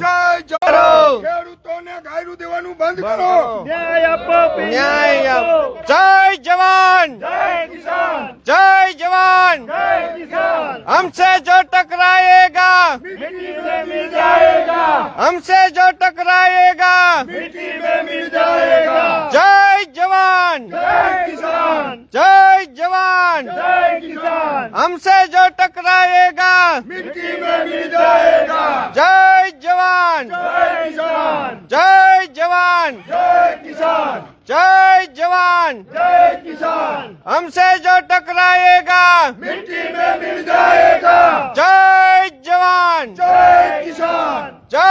ખેડૂતોને ગાયરું દેવાનું બંધ કરો. ન્યાય આપો ન્યાય આપો. જય જવાન. જય કિસાન. જય જવાન. જય કિસાન. હમસે જો ટકરાયેગા. મિટ્ટી મે જો ટકરાયેગા. જય જવાન. જય જવાન. જય જો ટકરાયેગા. કિસાન જય કિસાન જય જવાન. જય કિસાન હમસે જો ટકરાયેગા. મિટ્ટી મે મિલ જાયેગા જય જવાન. જય કિસાન જય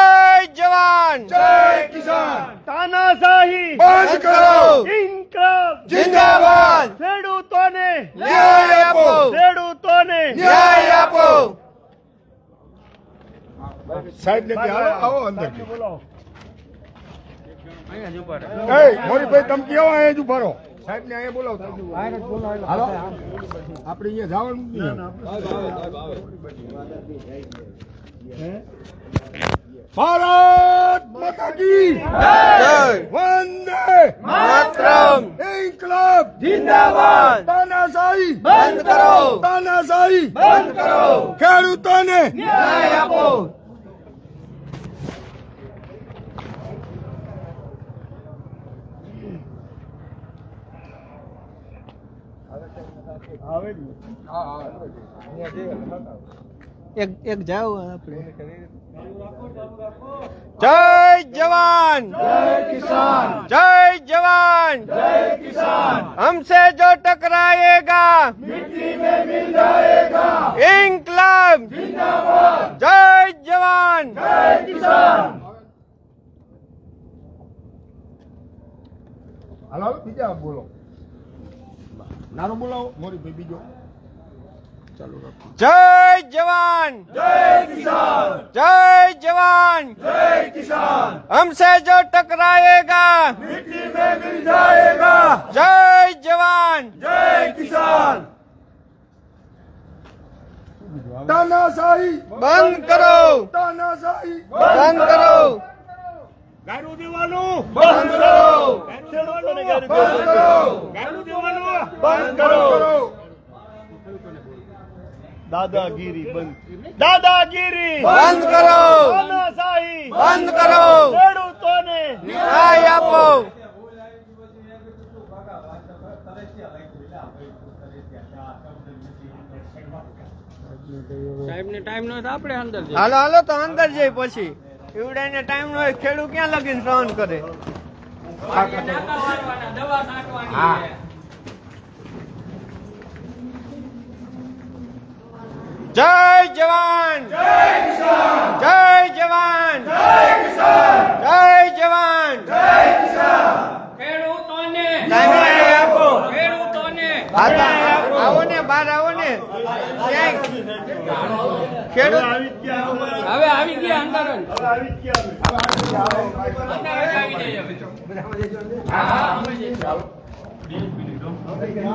જવાન. જય કિસાન તાનાશાહી. બંધ કરો. ઇન્કલાબ. જિંદાબાદ. ખેડૂતોને. ન્યાય આપો. ખેડૂતોને. ન્યાય આપો. સાહેબ ને આવો અંદર બોલાવો એ મોરીભાઈ તમે કેવો અહીંયા જ ઊભા રહો. સાહેબ ને અહીંયા બોલાવતા હાલો. આપણે અહીંયા જવાનું ભારત માતા કી જય! વંદે માતરમ! ઇન્કલાબ! જિંદાબાદ! તાનાશાહી! બંધ કરો! તાનાશાહી! બંધ કરો! ખેડૂતોને ન્યાય આપો! એક એક જાઓ આપણે જય જવાન જય કિસાન जय जवान जय किसान हमसे जो टकराएगा मिट्टी में मिल जाएगा इंकलाब जिंदाबाद जय जवान जय किसान હાલો હાલો બીજા બોલો નારો બોલાવો મોરી ભાઈ બીજો. ચાલુ રાખો. જય જવાન! જય કિસાન! જય જવાન જય કિસાન! હમસે જો ટકરાયેગા! મિટ્ટી મે મિલ જાયેગા જય જવાન! જય કિસાન તાનાશાહી બંધ કરો! તાનાશાહી બંધ કરો! દેવાનું! બંધ કરો! ખેડૂતોને ગાડું બંધ કરો! દેવાનું! બંધ કરો! દાદાગીરી બંધ. દાદાગીરી! બંધ કરો! તાનાશાહી બંધ કરો! ખેડૂતોને ન્યાય આપો! હાલો હાલો તો અંદર જઈ પછી. એવડાને ટાઈમ નો હોય ખેડૂત ક્યાં લગીને સહન કરે? જય જવાન! જય જવાન! જય જવાન! ખેડૂતોને ટાઈમ આપો. ખેડૂતોને આવો ને બહાર આવો ને. ખેડૂત. હવે આવી ગયા અંદર હવે આવી ગયા આવી ગયા હવે.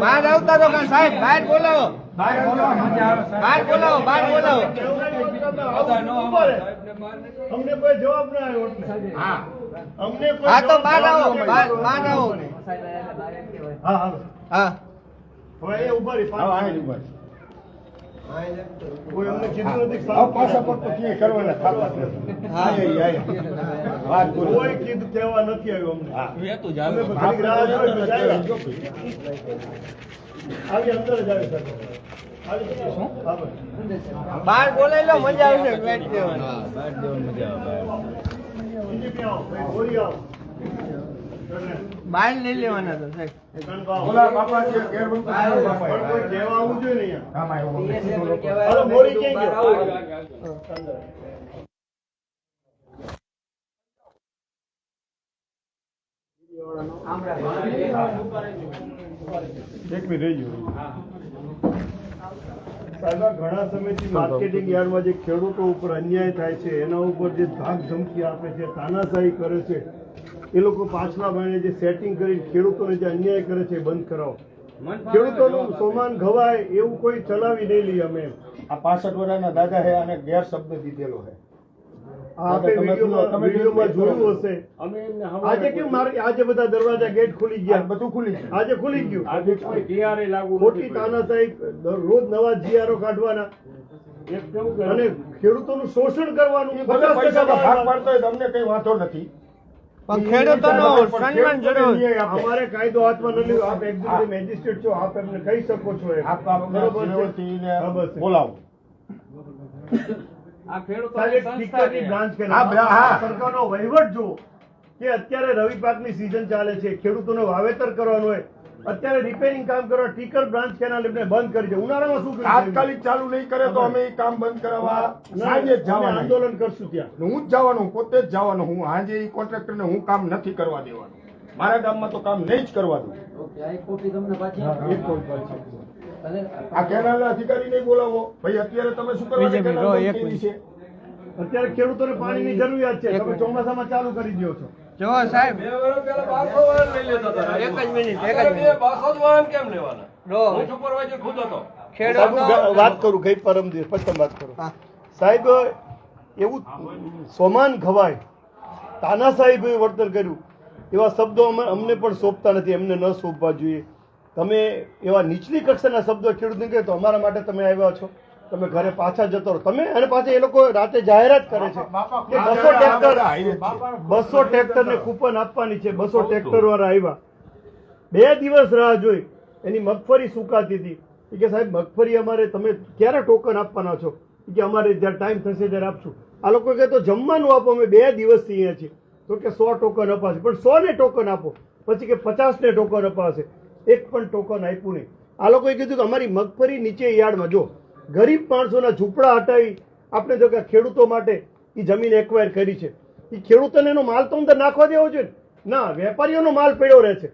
બહાર આવતા તો કાં સાહેબ બહાર બોલાવો. બહાર બોલાવો બહાર બોલાવો. અમને કોઈ જવાબ ના આવ્યો હા. અમને કોઈ હા તો બહાર આવો બહાર. આવો. હા હા હા. હવે એ ઊભા રહી હા. ઊભા આવો. આવી આવી આવી. બહાર બોલાવી લો મજા આવશે બેટ દેવાની. બીજી બી આવો ભાઈ, ગોળી આવો. બહાર લઈ લેવાના તો સાહેબ કનકો બાપા છે ઘેર બંધ બાપા. કોઈ કહેવા જોઈએ ને આમ આવ્યો. હાલો, ગોળી ક્યાં એક મિનિટ રહી ગયું. ઘણા સમયથી માર્કેટિંગ યાર્ડમાં જે ખેડૂતો ઉપર અન્યાય થાય છે એના ઉપર જે ધાક ધમકી આપે છે તાનાશાહી કરે છે એ લોકો પાછલા બાણે જે સેટિંગ કરી ખેડૂતોને જે અન્યાય કરે છે બંધ કરાવો. ખેડૂતોનું સોમાન ઘવાય એવું કોઈ ચલાવી નહીં લઈએ અમે. આ પાસઠ વર્ષના દાદા હે અને ગેર શબ્દ દીધેલો હે. આપે વિડીયોમાં વિડીયોમાં જોયું હશે. અમે એમને આજે કેમ મારે આજે બધા દરવાજા ગેટ ખુલી ગયા. બધું ખુલી છે આજે ખુલી ગયું. આજે કોઈ DRA લાગુ ખોટી નથી પડ્યું. તાનાશાહી રોજ નવા જીઆરઓ કાઢવાના. અને ખેડૂતોનું શોષણ કરવાનું એ ભલે 50% પૈસાનો ભાગ ભાવ. પાડતો હોય તો અમને કઈ વાંધો નથી. પણ ખેડૂતોનું સન્માન જરૂર. અમારે કાયદો હાથમાં ન લેવો આપ એક્ઝિક્યુટિવ મેજિસ્ટ્રેટ છો આપ એમને કહી શકો છો આપ બરોબર. બોલાવો. આ ખેડૂતો. સરકારનો વહીવટ જુઓ કે અત્યારે રવિ પાકની સિઝન ચાલે છે ખેડૂતોને વાવેતર કરવાનું હોય. અત્યારે રિપેરિંગ કામ કરવા ટીકર બ્રાન્ચ કેનાલ એમને બંધ કરી છે. ઉનાળામાં શું તાત્કાલિક ચાલુ નહીં કરે તો અમે કામ બંધ કરાવવા સાંજે જવાનું આંદોલન કરશું ત્યાં. હું જ જવાનું પોતે જ જવાનું. હું આજે એ કોન્ટ્રાક્ટરને હું કામ નથી કરવા દેવાનું. મારા ગામમાં તો કામ નહીં જ કરવા દઉં. આ કેનાલના અધિકારીને બોલાવો. ભાઈ અત્યારે તમે શું કરવા. છે? અત્યારે ખેડૂતોને પાણીની જરૂરિયાત છે. તમે ચોમાસામાં ચાલુ કરી દો છો. જો સાહેબ. એક જ મિનિટ એક જ મિનિટ. રો ખેડૂતો વાત કરું ગઈ પરમ દિવસ પછી વાત કરું. સાહેબ એવું સોમાન ખવાય. તાનાશાહી વર્તન કર્યું. એવા શબ્દો અમે- અમને પણ સોંપતા નથી એમને ન સોંપવા જોઈએ. તમે એવા નીચલી કક્ષાના શબ્દો ખેડૂતને કહે તો અમારા માટે તમે આવ્યા છો. તમે ઘરે પાછા જતો રહો. તમે અને પાછા એ લોકો રાતે જાહેરાત કરે છે કે બસો ટ્રેક્ટર બસો ટ્રેક્ટર ને કૂપન આપવાની છે બસો ટ્રેક્ટર વાળા આવ્યા. બે દિવસ રાહ જોઈ. એની મગફળી સુકાતી હતી. કે સાહેબ મગફળી અમારે તમે ક્યારે ટોકન આપવાના છો? કે અમારે જ્યારે ટાઈમ થશે ત્યારે આપશું. આ લોકો કહે તો જમવાનું આપો અમે બે દિવસથી અહીંયા છીએ. તો કે સો ટોકન અપાશે. પણ સો ને ટોકન આપો. પછી કે પચાસ ને ટોકન અપાશે. એક પણ ટોકન આપ્યું નહીં. આ લોકોએ કીધું કે અમારી મગફળી નીચે યાર્ડમાં જો ગરીબ માણસોના ઝૂંપડા હટાવી આપણે જો કે ખેડૂતો માટે એ જમીન એક્વાયર કરી છે. એ ખેડૂતોને એનો માલ તો અંદર નાખવા દેવો જોઈએ ને. ના વેપારીઓનો માલ પડ્યો રહે છે.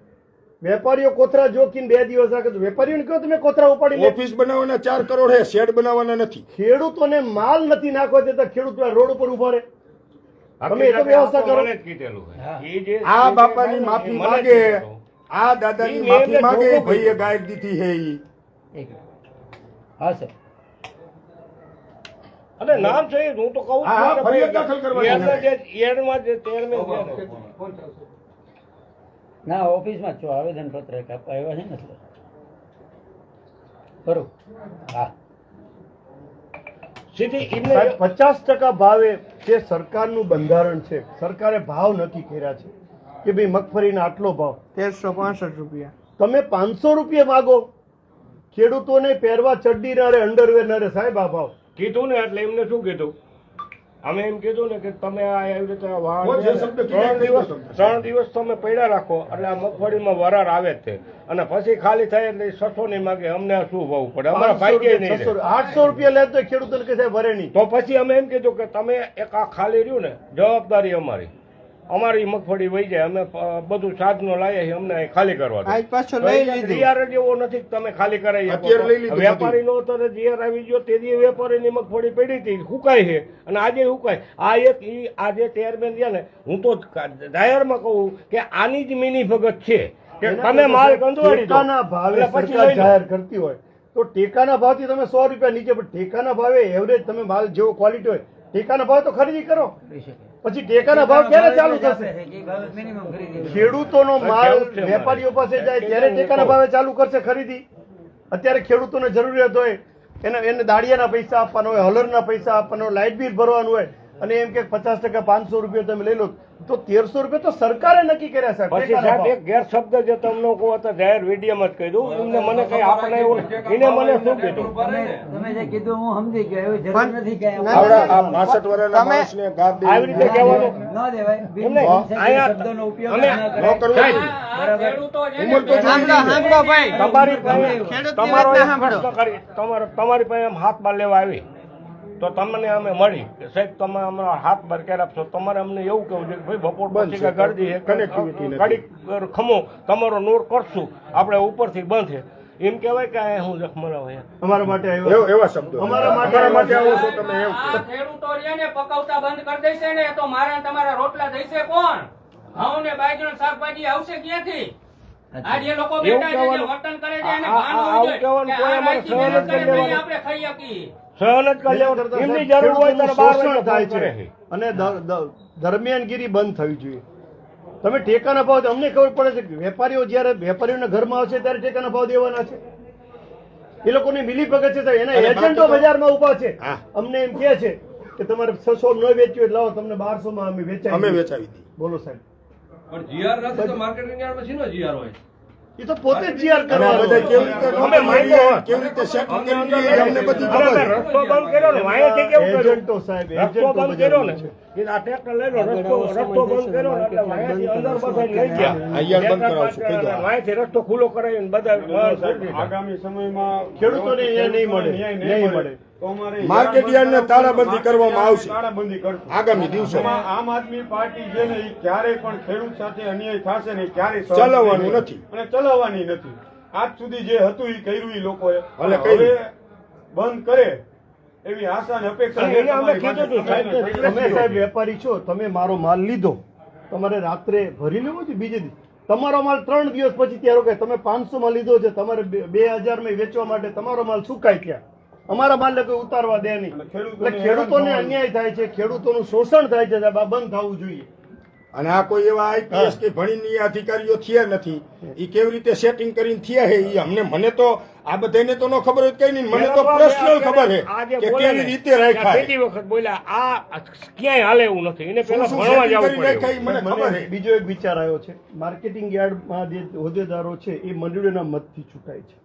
વેપારીઓ કોથરા જોખીને બે દિવસ રાખે તો વેપારીઓને કહો તમે કોથરા ઉપાડી ઓફિસ બનાવવાના ચાર કરોડ હે શેડ બનાવવાના નથી. ખેડૂતોને માલ નથી નાખવા દેતા ખેડૂતો રોડ ઉપર ઊભા રહે. તમે એ તો વ્યવસ્થા કરો. આ બાપાની માફી માંગે. આ દાદાની માફી માંગે ભાઈએ ગાય દીધી હે ઈ. અને નામ છે હું તો કહું ને. ઓફિસમાં છો. આવેદન પત્ર કાપવા આવ્યા છે ને એટલે. ખરું હા. સીધી પચાસ ટકા ભાવે જે સરકારનું બંધારણ છે સરકારે ભાવ નક્કી કર્યા છે કે ભાઈ મગફળીના આટલો ભાવ. તેરસો પાસઠ રૂપિયા. તમે પાંચસો રૂપિયા માગો. ખેડૂતોને પહેરવા ચડ્ડી ના રે અંડરવેર ના રે. સાહેબ આ ભાવ. કીધું ને એટલે એમને શું કીધું? અમે એમ કીધું ને કે તમે આ એવી રીતે ત્રણ દિવસ ત્રણ દિવસ તમે પડ્યા રાખો એટલે આ મગફળીમાં વરાર આવે જ છે. અને પછી ખાલી થાય એટલે સસો નહીં માગે અમને શું ભાવ પડે? અમારા ભાગ્ય નહીં આઠસો રૂપિયા લેતો તો ખેડૂતોને કે ભરે નહીં. તો પછી અમે એમ કીધું કે તમે એક આ ખાલી રહ્યું ને જવાબદારી અમારી. અમારી મગફળી વહી જાય અમે બધું સાધનો લાવીએ છીએ અમને ખાલી કરવા. આજ DRA જેવો નથી તમે ખાલી કરાવી વેપારી વેપારીનો અત્યારે જીઆર આવી ગયો તે દી વેપારીની મગફળી પડી હતી હુકાય છે. અને આજે હુકાય. આ એક ઈ આ જે ચેરમેન છે ને હું તો જાહેરમાં કહું કે આની જ મિની ભગત છે. કે તમે માલ ટેકાના ભાવે પછી સરકાર જાહેર કરતી હોય. તો ટેકાના ભાવથી તમે સો રૂપિયા નીચે પણ ટેકાના ભાવે એવરેજ તમે માલ જેવો ક્વોલિટી હોય. ટેકાના ભાવે તો ખરીદી કરો. શકે પછી ટેકાના ભાવ ક્યારે ચાલુ થશે? ખેડૂતોનો માલ? વેપારીઓ પાસે જાય ત્યારે ટેકાના ભાવે ચાલુ કરશે ખરીદી. અત્યારે ખેડૂતોને જરૂરિયાત હોય એને એને દાળિયાના પૈસા આપવાના હોય હલરના પૈસા આપવાના હોય લાઇટ બિલ ભરવાનું હોય અને એમ કે પચાસ ટકા પાંચસો રૂપિયા તમે લઈ લો. તો તેરસો રૂપિયા તો સરકારે નક્કી કર્યા સાહેબ પછી સાહેબ એક ગેરશબ્દ જે તમને કહું તો જાહેર વિડીયોમાં જ કહી દઉં એમને મને કઈ આપણે એવું એને મને શું કીધું? તમે તમે જે કીધું હું સમજી ગયો જરૂર નથી કે ના, આ 65 વર્ષના માણસને ગાદ દેવી આવી રીતે કહેવાનું ન દેવાય. બિન એમને અહીંયા શબ્દોનો ઉપયોગ ન. કરવું તમારી પાસે હાથ બાર લેવા આવી. તો તમને અમે મળી. કે સાહેબ તમે અમારા હાથ બાર આપશો તમારે અમને એવું કેવું છે કે ભાઈ બપોર પછી. કે ગરદી ખમો તમારો નોર કરશું. આપણે ઉપરથી બંધ છે. એમ કહેવાય કે હું જખમરા હોય અમારા માટે એવા શબ્દો. અમારા માટે અમારા માટે આવો છો તમે એવું ખેડૂતો ને પકવતા બંધ કરી દેશે ને તો મારા તમારા રોટલા દેશે કોણ? હું ને બાજરો શાકભાજી આવશે ક્યાંથી? આજે લોકો બેઠા છે વર્તન કરે છે એને ભાન હોવું જોઈએ. આપણે ખાઈ શકીએ. સહન કરી લેવાનું. એમની જરૂર હોય ત્યારે બાર વાગે થાય છે. અને દ- દ- દરમિયાનગીરી બંધ થવી જોઈએ. તમે ટેકાના ભાવ અમને ખબર પડે છે વેપારીઓ જ્યારે વેપારીઓના ઘરમાં આવશે ત્યારે ટેકાના ભાવ દેવાના છે. એ લોકોની મિલી ભગત છે એના એજન્ટો તો- બજારમાં ઊભા છે. અમને એમ કે છે કે તમારે છસો ન વેચ્યું એટલે લાવો તમને બારસો માં અમે વેચાવી અમે વેચાવી દીધી બોલો સાહેબ. પણ જીઆર નથી તો માર્કેટિંગ યાર્ડમાં શીનો જીઆર હોય? એ તો પોતે જ જીઆર કરવાનો બધા અમે માંગ્યો કેવી રીતે સેટિંગ કરવી અમને બધી ખબર રસ્તો બંધ કર્યો ને વાંયેથી કેવું કર્યું? એજન્ટો સાહેબ રસ્તો બંધ કર્યો ને બજારમાં આ ટ્રેક્ટર લઈ લો રસ્તો રસ્તો બંધ કર્યો ને એટલે વાંયેથી અંદર બધા લઈ ગયા હા, બંધ કરાવશું, કહી દો. રસ્તો ખુલ્લો કરાવીને બધા. આગામી સમયમાં ખેડૂતોને ન્યાય નહીં મળે. નહીં મળે. અમારે તાળાબંધી કરવામાં આવશે. તાળાબંધી કરશે. આગામી દિવસોમાં આમ આદમી પાર્ટી છે ને એ ક્યારેય પણ ખેડૂત સાથે અન્યાય થશે ને ક્યારેય ચલાવવાનું નથી. અને ચલાવવાની નથી. આજ સુધી જે હતું એ કર્યું એ લોકોએ. હવે બંધ કરે એવી આશા ને અપેક્ષા તમે વેપારી છો તમે મારો માલ લીધો. તમારે રાત્રે ભરી લેવો છે બીજે દિવસ તમારો માલ ત્રણ દિવસ પછી ત્યાં રોકાય તમે પાંચસો માં લીધો છે તમારે બે- બે હજારમાં વેચવા માટે તમારો માલ સુકાય ત્યાં અમારા માલ કોઈ ઉતારવા દે નહીં. એટલે ખેડૂતોને અન્યાય થાય છે ખેડૂતોનું શોષણ થાય છે સાહેબ આ બંધ થવું જોઈએ. અને આ કોઈ એવા આઈપીએસ કે ભણીને અધિકારીઓ થયા નથી. એ કેવી રીતે સેટિંગ કરીને થયા છે એ અમને મને તો આ બધાને તો ન ખબર હોય કઈ નહીં મને તો પર્સનલ ખબર છે કે કેવી રીતે રાખ્યા પેટી વખત બોલ્યા આ ક્યાંય હાલે એવું નથી. એને પેલા ભણવા જવું પડે મને ખબર છે. બીજો એક વિચાર આવ્યો છે. માર્કેટિંગ યાર્ડમાં જે હોદ્દેદારો છે એ મંડળીના મતથી છૂટાય છે.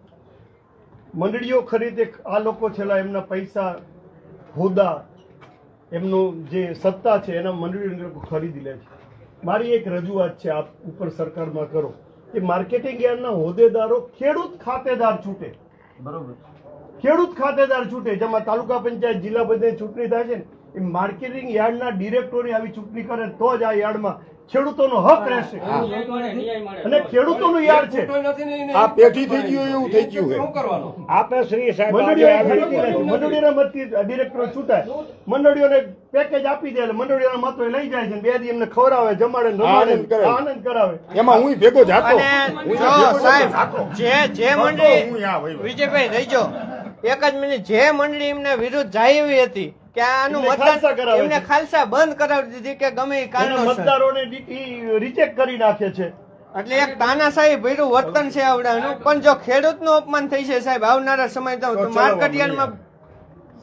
મંડળીઓ ખરીદે આ લોકો છેલ્લા એમના પૈસા હોદ્દા એમનું જે સત્તા છે એના મંડળીઓ ખરીદી લે છે. મારી એક રજૂઆત છે આપ ઉપર સરકારમાં કરો કે માર્કેટિંગ યાર્ડના હોદ્દેદારો ખેડૂત ખાતેદાર છૂટે. બરોબર. ખેડૂત ખાતેદાર છૂટે જેમાં તાલુકા પંચાયત જિલ્લા પંચાયત ચૂંટણી થાય છે ને એ માર્કેટિંગ યાર્ડના ડિરેક્ટોરી આવી ચૂંટણી કરે તો જ આ યાર્ડમાં ખેડૂતોનો હક રહેશે. અને ખેડૂતોનું યાર્ડ છે. આ પેઢી થઈ ગયું એવું થઈ ગયું શું કરવાનું? આપે શ્રી સાહેબ મંડળીઓના મતથી ડિરેક્ટર છૂટાય. મંડળીઓને પેકેજ આપી દે મંડળીઓના મતો લઈ જાય છે. બે દી એમને ખવડાવે જમાડે આનંદ આનંદ કરાવે. એમાં હું ભેગો જાતો. સાહેબ જે જે મંડળી વિજયભાઈ વહી જો એક જ મિનિટ. જે મંડળી એમને વિરુદ્ધ જાય એવી હતી કે આનું એમને ખાલસા બંધ કરાવી દીધી કે ગમે કારણો મતદારોને રિજેક્ટ કરી નાખે છે. એટલે એક તાનાશાહી ભર્યું વર્તન છે આવડાનું પણ જો ખેડૂતનું અપમાન થઈ છે સાહેબ આવનારા સમય તો તો માર્કેટ ચલાવવાનું યાર્ડમાં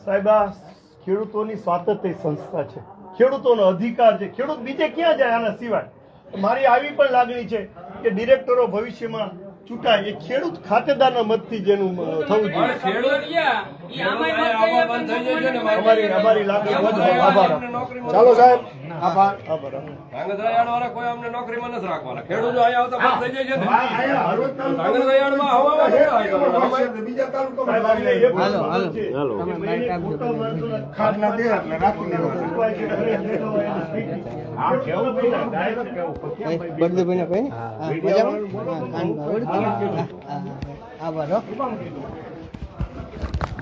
સાહેબ આ ખેડૂતોની સ્વાતંત્ર્ય સંસ્થા છે. ખેડૂતોનો અધિકાર છે. ખેડૂત બીજે ક્યાં જાય આના સિવાય? મારી આવી પણ લાગણી છે કે ડિરેક્ટરો ભવિષ્યમાં ચૂંટાય. એ ખેડૂત ખાતેદારના મતથી જેનું થવું જોઈએ. ચાલો સાહેબ આભાર. આભાર કોઈ અમને નોકરીમાં નથી રાખવાના. ખેડૂતો અહીંયા આવતા બંધ થઈ જાય છે. આભાર.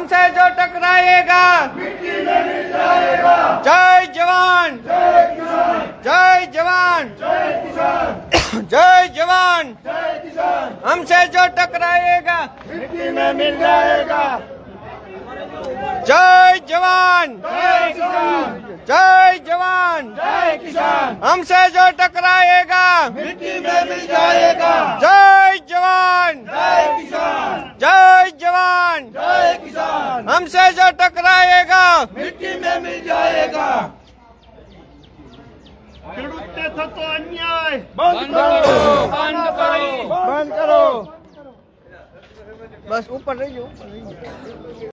हमसे जो टकराएगा, जय जवान। जय जवान। जय जवान। हमसे जो टकराएगा में मिल जाएगा जय जवान। जय जवान। हमसे जो टकराएगा, मिट्टी में मिल जाएगा। हमसे जो टकराएगा मिट्टी में मिल जाएगा ખેડૂતને થતો અન્યાય બંધ કરો બંધ કરો બસ ઉપર રહી જાઓ